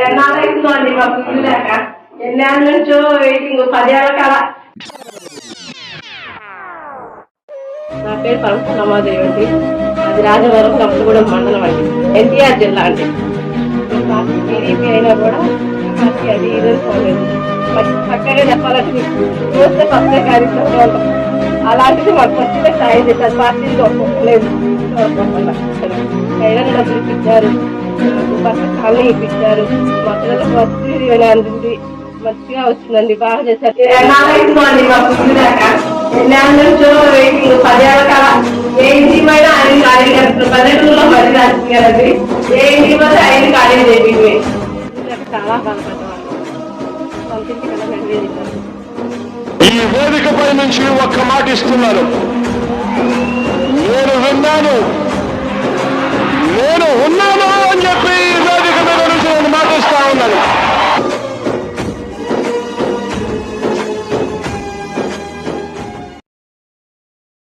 ఎన్నాళ్ళైతుందో అండి మాకు ఇల్లు లేక ఎన్నేళ్ళ నుంచో వెయిటింగ్ పదేళ్ళ నా పేరు పరమ రమాదేవి అండి అది రాజవరం కప్పగూడెం మండలం అండి ఎన్టీఆర్ జిల్లా అండి పార్టీ టీడీపీ అయినా కూడా పార్టీ అది ఇది మరి చక్కగా చెప్పాలంటే చూస్తే ఫస్టే కార్యక్రమం అలాంటిది మాకు ఖచ్చితంగా సాయం చేశారు పార్టీని ఒప్పుకోలేదు ఇప్పించారు బట్ట కాలనీ ఇప్పించారు మా పిల్లలకు అందింది మంచిగా వచ్చిందండి. బాగా చేశారు. ఏ ఇంటి పైన ఆయన ఖాళీ చేస్తారు పల్లెటూరులో మరి రాజకీయాలండి. ఏ ఇంటి పైన ఆయన ఖాళీ చేయండి చాలా కదా కాదు. ఈ వేదికపై నుంచి ఒక్క మాట ఇస్తున్నాను